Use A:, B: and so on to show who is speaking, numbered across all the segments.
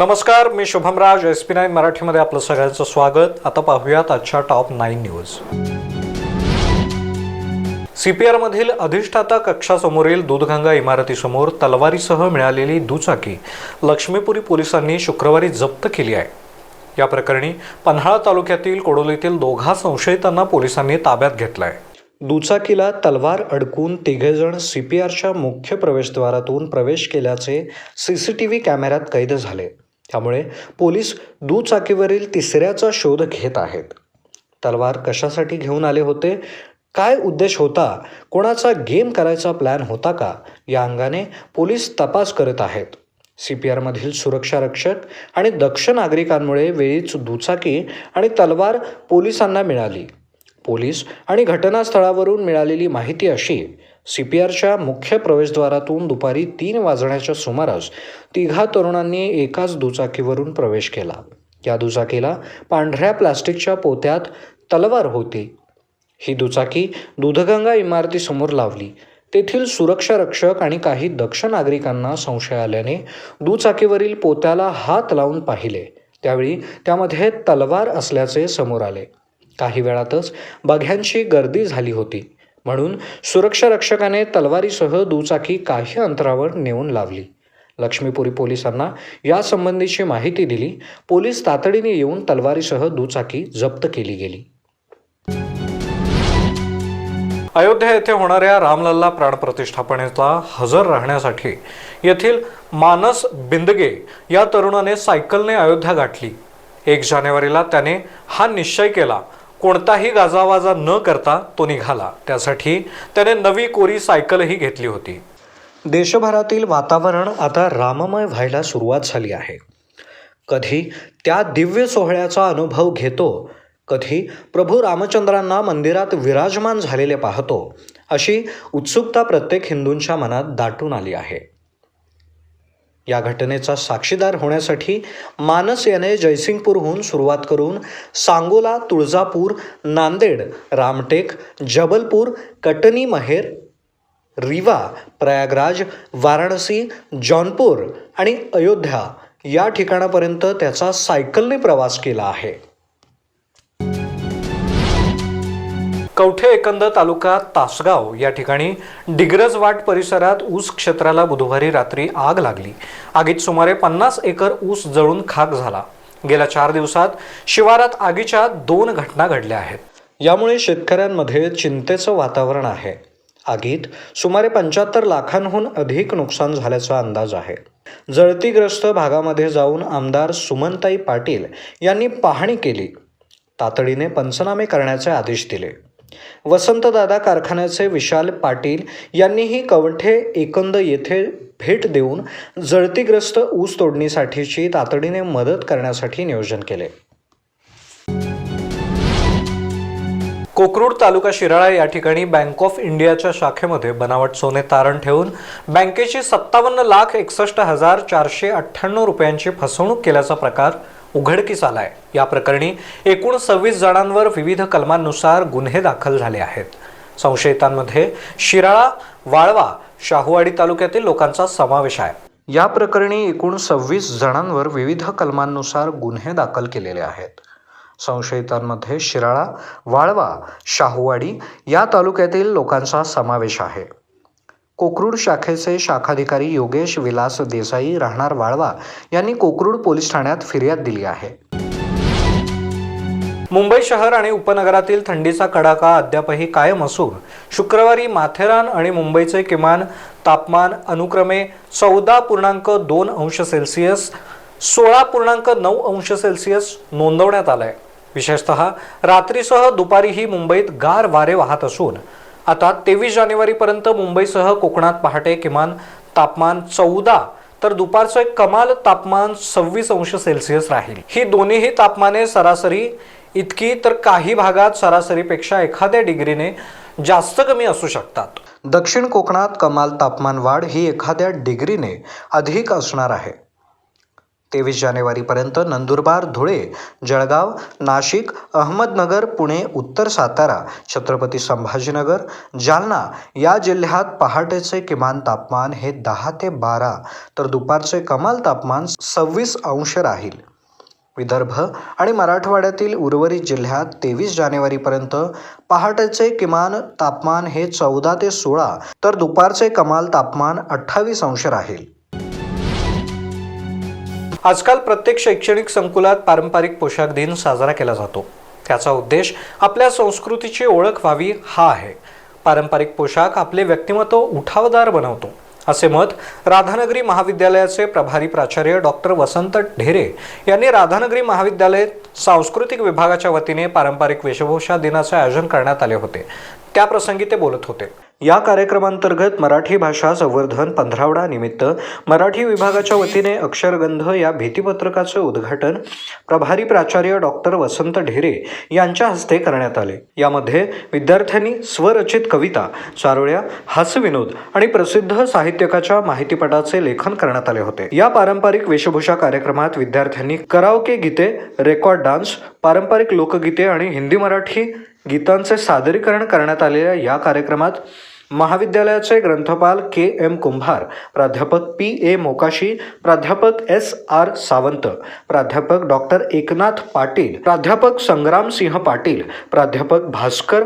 A: नमस्कार मी Shubhamraj S P nine मराठीमध्ये आपलं सगळ्यांचं स्वागत. आता पाहूयात आजच्या टॉप नाईन न्यूज. सीपीआरमधील अधिष्ठाता कक्षासमोरील दूधगंगा इमारतीसमोर तलवारीसह मिळालेली दुचाकी लक्ष्मीपुरी पोलिसांनी शुक्रवारी जप्त केली आहे. या प्रकरणी पन्हाळा तालुक्यातील कोडोलीतील दोघा संशयितांना पोलिसांनी ताब्यात घेतलाय. दुचाकीला तलवार अडकून तिघेजण सी पी आरच्या मुख्य प्रवेशद्वारातून प्रवेश केल्याचे सी सी टी व्ही कॅमेऱ्यात कैद झाले. त्यामुळे पोलीस दुचाकीवरील तिसऱ्याचा शोध घेत आहेत. तलवार कशासाठी घेऊन आले होते? काय उद्देश होता? कोणाचा गेम करायचा प्लॅन होता का? या अंगाने पोलीस तपास करत आहेत. सी पी आरमधील सुरक्षा रक्षक आणि दक्ष नागरिकांमुळे वेळीच दुचाकी आणि तलवार पोलिसांना मिळाली. पोलीस आणि घटनास्थळावरून मिळालेली माहिती अशी सी पी आरच्या मुख्य प्रवेशद्वारातून दुपारी तीन वाजण्याच्या सुमारास तिघा तरुणांनी एकाच दुचाकीवरून प्रवेश केला. या दुचाकीला पांढऱ्या प्लास्टिकच्या पोत्यात तलवार होती. ही दुचाकी दूधगंगा इमारतीसमोर लावली. तेथील सुरक्षा रक्षक आणि काही दक्ष नागरिकांना संशय आल्याने दुचाकीवरील पोत्याला हात लावून पाहिले. त्यावेळी त्यामध्ये तलवार असल्याचे समोर आले. काही वेळातच बघ्यांची गर्दी झाली होती. म्हणून सुरक्षा रक्षकाने तलवारीसह दुचाकी काही अंतरावर नेऊन लावली. लक्ष्मीपुरी पोलिसांना यासंबंधीची माहिती दिली. पोलीस तातडीने येऊन तलवारीसह दुचाकी जप्त केली गेली. अयोध्या येथे होणाऱ्या रामलल्ला प्राणप्रतिष्ठापनेला हजर राहण्यासाठी येथील मानस बिंदगे या तरुणाने सायकलने अयोध्या गाठली. एक जानेवारीला त्याने हा निश्चय केला. कोणताही गाजावाजा न करता तो निघाला. त्यासाठी त्याने नवी कोरी सायकलही घेतली होती. देशभरातील वातावरण आता राममय व्हायला सुरुवात झाली आहे. कधी त्या दिव्य सोहळ्याचा अनुभव घेतो कधी प्रभू रामचंद्रांना मंदिरात विराजमान झालेले पाहतो अशी उत्सुकता प्रत्येक हिंदूंच्या मनात दाटून आली आहे. या घटनेचा साक्षीदार होण्यासाठी मानस याने जयसिंगपूरहून सुरुवात करून सांगोला तुळजापूर नांदेड रामटेक जबलपूर कटनी महेर रिवा प्रयागराज वाराणसी जौनपूर आणि अयोध्या या ठिकाणापर्यंत त्याचा सायकलने प्रवास केला आहे. कवठे एकंद तालुका तासगाव या ठिकाणी डिग्रज वाट परिसरात ऊस क्षेत्राला बुधवारी रात्री आग लागली. आगीत सुमारे पन्नास एकर ऊस जळून खाक झाला. गेल्या चार दिवसात शिवारात आगीच्या दोन घटना घडल्या आहेत. यामुळे शेतकऱ्यांमध्ये चिंतेचं वातावरण आहे. आगीत सुमारे पंच्याहत्तर लाखांहून अधिक नुकसान झाल्याचा अंदाज आहे. जळतीग्रस्त भागामध्ये जाऊन आमदार सुमनताई पाटील यांनी पाहणी केली. तातडीने पंचनामे करण्याचे आदेश दिले. वसंतदादा कारखान्याचे विशाल पाटील यांनीही कवठे एकंद येथे भेट देऊन जळतीग्रस्त ऊस तोडणीसाठीची तातडीने मदत करण्यासाठी नियोजन केले. कोकरूड तालुका शिराळा या ठिकाणी बँक ऑफ इंडियाच्या शाखेमध्ये बनावट सोने तारण ठेवून बँकेची सत्तावन्न लाख एकसष्ट हजार चारशे अठ्ठ्याण्णव रुपयांची फसवणूक केल्याचा प्रकार उघडकीस आला आहे या प्रकरणी एकूण सव्वीस जणांवर विविध कलमांनुसार गुन्हे दाखल झाले आहेत. संशयितांमध्ये शिराळा वाळवा शाहूवाडी तालुक्यातील लोकांचा समावेश आहे. या प्रकरणी एकूण सव्वीस जणांवर विविध कलमांनुसार गुन्हे दाखल केलेले आहेत. संशयितांमध्ये शिराळा वाळवा शाहूवाडी या तालुक्यातील लोकांचा समावेश आहे. कोकरूड शाखेचे शाखाधिकारी योगेश विलास देसाई राहणार वाळवा यांनी कोकरूड पोलीस ठाण्यात फिर्याद दिली आहे. मुंबई शहर आणि उपनगरातील थंडीचा कडाका अद्यापही कायम असून शुक्रवारी माथेरान आणि मुंबईचे किमान तापमान अनुक्रमे चौदा पूर्णांक दोन अंश सेल्सिअस सोळा पूर्णांक नऊ अंश सेल्सिअस नोंदवण्यात आलंय. विशेषतः रात्रीसह दुपारीही मुंबईत गार वारे वाहत असून आता तेवीस जानेवारीपर्यंत मुंबईसह कोकणात पहाटे किमान तापमान चौदा तर दुपारचं कमाल तापमान सव्वीस अंश सेल्सिअस राहील. ही दोन्हीही तापमाने सरासरी इतकी तर काही भागात सरासरीपेक्षा एखाद्या डिग्रीने जास्त कमी असू शकतात. दक्षिण कोकणात कमाल तापमान वाढ ही एखाद्या डिग्रीने अधिक असणार आहे. तेवीस जानेवारीपर्यंत नंदुरबार धुळे जळगाव नाशिक अहमदनगर पुणे उत्तर सातारा छत्रपती संभाजीनगर जालना या जिल्ह्यात पहाटेचे किमान तापमान हे दहा ते बारा तर दुपारचे कमाल तापमान सव्वीस अंश राहील. विदर्भ आणि मराठवाड्यातील उर्वरित जिल्ह्यात तेवीस जानेवारीपर्यंत पहाटेचे किमान तापमान हे चौदा ते सोळा तर दुपारचे कमाल तापमान अठ्ठावीस अंश राहील. आजकाल प्रत्येक शैक्षणिक संकुलात पारंपरिक पोशाख दिन साजरा केला जातो. त्याचा उद्देश आपल्या संस्कृतीची ओळख व्हावी हा आहे. पारंपरिक पोशाख आपले व्यक्तिमत्व उठावदार बनवतो. असे मत राधानगरी महाविद्यालयाचे प्रभारी प्राचार्य डॉक्टर वसंत ढेरे यांनी राधानगरी महाविद्यालय सांस्कृतिक विभागाच्या वतीने पारंपरिक वेशभूषा दिनाचे आयोजन करण्यात आले होते. त्याप्रसंगी ते बोलत होते. या कार्यक्रमांतर्गत मराठी भाषा संवर्धन पंधरावडा निमित्त मराठी विभागाच्या वतीने अक्षरगंध या भीतीपत्रकाचं उद्घाटन प्रभारी प्राचार्य डॉक्टर वसंत ढेरे यांच्या हस्ते करण्यात आले. यामध्ये विद्यार्थ्यांनी स्वरचित कविता चारोळ्या हास्यविनोद आणि प्रसिद्ध साहित्यकाच्या माहितीपटाचे लेखन करण्यात आले होते. या पारंपरिक वेशभूषा कार्यक्रमात विद्यार्थ्यांनी करावके गीते रेकॉर्ड डान्स पारंपरिक लोकगीते आणि हिंदी मराठी गीतांचे सादरीकरण करण्यात आलेल्या या कार्यक्रमात महाविद्यालयाचे ग्रंथपाल के एम कुंभार प्राध्यापक पी ए मोकाशी प्राध्यापक एस आर सावंत प्राध्यापक डॉक्टर एकनाथ पाटील प्राध्यापक संग्रामसिंह पाटील प्राध्यापक भास्कर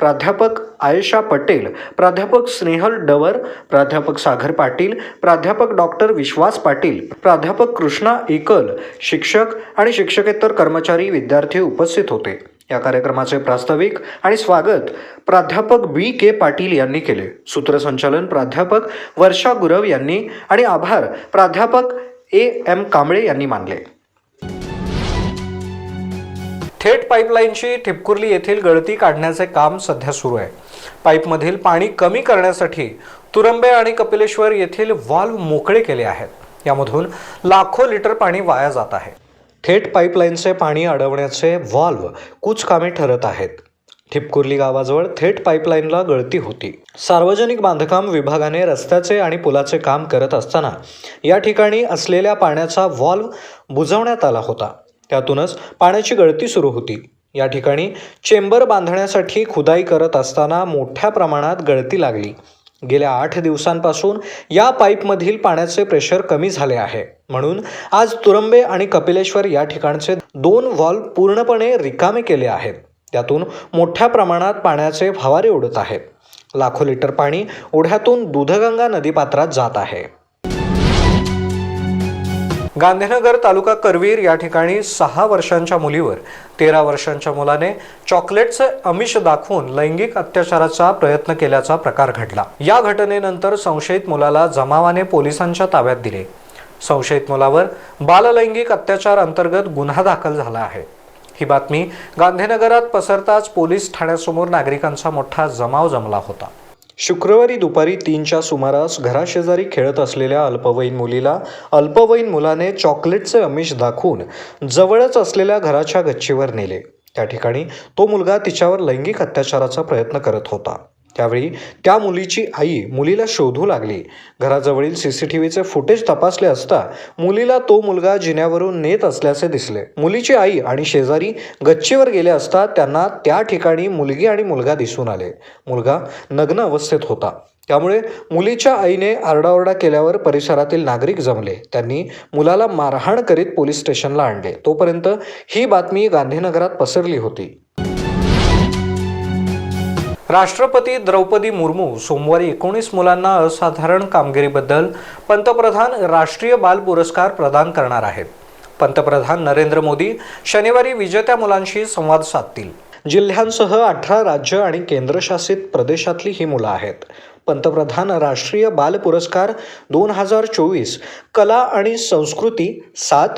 A: प्राध्यापक आयशा पटेल प्राध्यापक स्नेहल डवर प्राध्यापक सागर पाटील प्राध्यापक डॉक्टर विश्वास पाटील प्राध्यापक कृष्णा एकल शिक्षक आणि शिक्षकेतर कर्मचारी विद्यार्थी उपस्थित होते. या कार्यक्रमाचे प्रास्ताविक आणि स्वागत प्राध्यापक बी के पाटील यांनी केले. सूत्रसंचालन प्राध्यापक वर्षा गुरव यांनी आणि आभार प्राध्यापक ए एम कांबळे यांनी मानले. थेट पाईपलाईनची ठिपकुर्ली येथील गळती काढण्याचे काम सध्या सुरू आहे. पाईपमधील पाणी कमी करण्यासाठी तुरंबे आणि कपिलेश्वर येथील व्हॉल्व मोकळे केले आहेत. यामधून लाखो लिटर पाणी वाया जात आहे. थेट पाईपलाईनचे पाणी अडवण्याचे व्हॉल्व कुचकामे ठरत आहेत. ठिपकुर्ली गावाजवळ थेट पाईपलाईनला गळती होती. सार्वजनिक बांधकाम विभागाने रस्त्याचे आणि पुलाचे काम करत असताना या ठिकाणी असलेल्या पाण्याचा व्हॉल्व बुजवण्यात आला होता. त्यातूनच पाण्याची गळती सुरू होती. या ठिकाणी चेंबर बांधण्यासाठी खुदाई करत असताना मोठ्या प्रमाणात गळती लागली. गेल्या आठ दिवसांपासून या पाईपमधील पाण्याचे प्रेशर कमी झाले आहे. म्हणून आज तुरंबे आणि कपिलेश्वर या ठिकाणचे दोन व्हॉल्व पूर्णपणे रिकामे केले आहेत. त्यातून मोठ्या प्रमाणात पाण्याचे फवारे उडत आहेत. लाखो लिटर पाणी ओढ्यातून दूधगंगा नदीपात्रात जात आहे. गांधीनगर तालुका करवीर या ठिकाणी सहा वर्षांच्या मुलीवर तेरा वर्षांच्या मुलाने चॉकलेटचे अमिष दाखवून लैंगिक अत्याचाराचा प्रयत्न केल्याचा प्रकार घडला. या घटनेनंतर संशयित मुलाला जमावाने पोलिसांच्या ताब्यात दिले. संशयित मुलावर बाललैंगिक अत्याचार अंतर्गत गुन्हा दाखल झाला आहे. ही बातमी गांधीनगरात पसरताच पोलीस ठाण्यासमोर नागरिकांचा मोठा जमाव जमला होता. शुक्रवारी दुपारी तीनच्या सुमारास घराशेजारी खेळत असलेल्या अल्पवयीन मुलीला अल्पवयीन मुलाने चॉकलेटचे अमिष दाखवून जवळच असलेल्या घराच्या गच्चीवर नेले. त्या ठिकाणी तो मुलगा तिच्यावर लैंगिक अत्याचाराचा प्रयत्न करत होता. त्यावेळी त्या मुलीची आई मुलीला शोधू लागली. घराजवळील सी सी टी व्हीचे फुटेज तपासले असता मुलीला तो मुलगा जिन्यावरून नेत असल्याचे दिसले. मुलीची आई आणि शेजारी गच्चीवर गेले असता त्यांना त्या ठिकाणी मुलगी आणि मुलगा दिसून आले. मुलगा नग्न अवस्थेत होता. त्यामुळे मुलीच्या आईने आरडाओरडा केल्यावर परिसरातील नागरिक जमले. त्यांनी मुलाला मारहाण करीत पोलीस स्टेशनला आणले. तोपर्यंत ही बातमी गांधीनगरात पसरली होती. राष्ट्रपती द्रौपदी मुर्मू सोमवारी एकोणीस मुलांना असाधारण कामगिरीबद्दल पंतप्रधान राष्ट्रीय बाल पुरस्कार प्रदान करणार आहेत. पंतप्रधान नरेंद्र मोदी शनिवारी विजेत्या मुलांशी संवाद साधतील. जिल्ह्यांसह अठरा राज्य आणि केंद्रशासित प्रदेशातली ही मुलं आहेत. पंतप्रधान राष्ट्रीय बाल पुरस्कार दोन हजार चोवीस कला आणि संस्कृती सात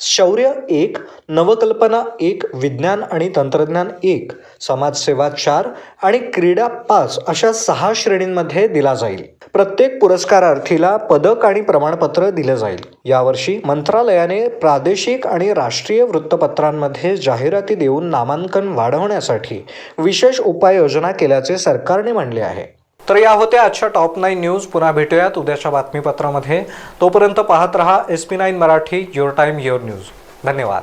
A: शौर्य एक नवकल्पना एक विज्ञान आणि तंत्रज्ञान एक समाजसेवा चार आणि क्रीडा पाच अशा सहा श्रेणींमध्ये दिला जाईल. प्रत्येक पुरस्कारार्थीला पदक आणि प्रमाणपत्र दिलं जाईल. यावर्षी मंत्रालयाने प्रादेशिक आणि राष्ट्रीय वृत्तपत्रांमध्ये जाहिराती देऊन नामांकन वाढवण्यासाठी विशेष उपाययोजना केल्याचे सरकारने म्हणले आहे. तर या होत्या आजच्या टॉप नाईन न्यूज. पुन्हा भेटूयात उद्याच्या बातमीपत्रामध्ये. तोपर्यंत पाहत रहा S P nine Marathi your time your news धन्यवाद.